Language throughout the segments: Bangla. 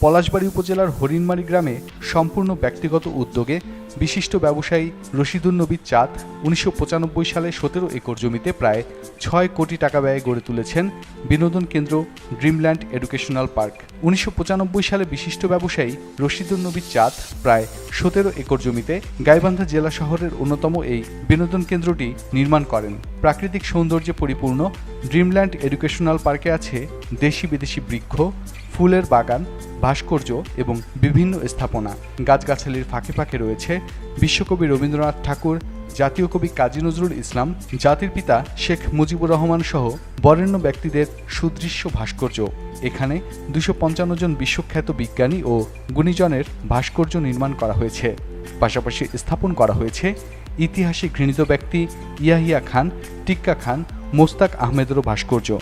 পলাশবাড়ী উপজেলার হরিণমারি গ্রামে সম্পূর্ণ ব্যক্তিগত উদ্যোগে বিশিষ্ট ব্যবসায়ী রশিদুন্নবী চাঁদ উনিশশো পঁচানব্বই সালে সতেরো একর জমিতে প্রায় ছয় কোটি টাকা ব্যয়ে গড়ে তুলেছেন বিনোদন কেন্দ্র ড্রিমল্যান্ড এডুকেশনাল পার্ক। উনিশশো পঁচানব্বই সালে বিশিষ্ট ব্যবসায়ী রশিদুন্নবী চাঁদ প্রায় সতেরো একর জমিতে গাইবান্ধা জেলা শহরের অন্যতম এই বিনোদন কেন্দ্রটি নির্মাণ করেন। প্রাকৃতিক সৌন্দর্যে পরিপূর্ণ ড্রিমল্যান্ড এডুকেশনাল পার্কে আছে দেশি বিদেশি বৃক্ষ, ফুলের বাগান, ভাস্কর্য এবং বিভিন্ন স্থাপনা। গাছগাছালির ফাঁকে ফাঁকে রয়েছে বিশ্বকবি রবীন্দ্রনাথ ঠাকুর, জাতীয় কবি কাজী নজরুল ইসলাম, জাতির পিতা শেখ মুজিবুর রহমান সহ বরেণ্য ব্যক্তিদের সুদৃশ্য ভাস্কর্য। এখানে দুশো পঞ্চান্ন জন বিশ্বখ্যাত বিজ্ঞানী ও গুণীজনের ভাস্কর্য নির্মাণ করা হয়েছে। পাশাপাশি স্থাপন করা হয়েছে ইতিহাসে ঘৃণিত ব্যক্তি ইয়াহিয়া খান, টিক্কা খান, মোস্তাক আহমেদেরও ভাস্কর্য।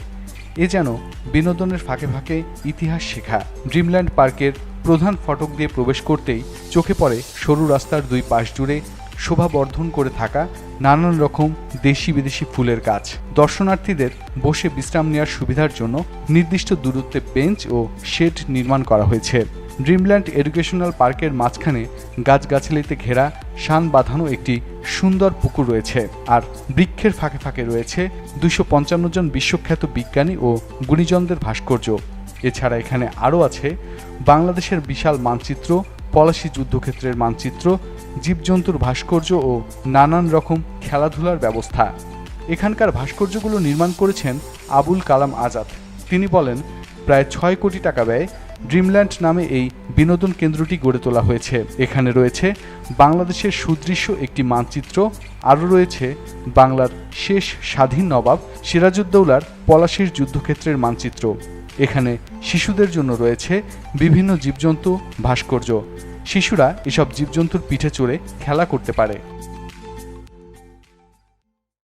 এ যেন বিনোদনের ফাঁকে ফাঁকে ইতিহাস শেখা। ড্রিমল্যান্ড পার্কের প্রধান ফটক দিয়ে প্রবেশ করতেই চোখে পড়ে সরু রাস্তার দুই পাশ জুড়ে শোভা বর্ধন করে থাকা নানান রকম দেশি বিদেশি ফুলের গাছ। দর্শনার্থীদের বসে বিশ্রাম নেওয়ার সুবিধার জন্য নির্দিষ্ট দূরত্বে বেঞ্চ ও শেড নির্মাণ করা হয়েছে। ড্রিমল্যান্ড এডুকেশনাল পার্কের মাঝখানে গাছগাছালিতে ঘেরা শান বাঁধানো একটি সুন্দর পুকুর রয়েছে আর বৃক্ষের ফাঁকে ফাঁকে রয়েছে দুশো জন বিশ্বখ্যাত বিজ্ঞানী ও গুণীজনদের ভাস্কর্য। এছাড়া এখানে আরও আছে বাংলাদেশের বিশাল মানচিত্র, পলাশি যুদ্ধক্ষেত্রের মানচিত্র, জীবজন্তুর ভাস্কর্য ও নানান রকম খেলাধুলার ব্যবস্থা। এখানকার ভাস্কর্যগুলো নির্মাণ করেছেন আবুল কালাম আজাদ। তিনি বলেন, প্রায় ছয় কোটি টাকা ব্যয়ে ড্রিমল্যান্ড নামে এই বিনোদন কেন্দ্রটি গড়ে তোলা হয়েছে। এখানে রয়েছে বাংলাদেশের সুদৃশ্য একটি মানচিত্র, আরও রয়েছে বাংলার শেষ স্বাধীন নবাব সিরাজউদ্দৌলার পলাশির যুদ্ধক্ষেত্রের মানচিত্র। এখানে শিশুদের জন্য রয়েছে বিভিন্ন জীবজন্তু ভাস্কর্য। শিশুরা এসব জীবজন্তুর পিঠে চড়ে খেলা করতে পারে।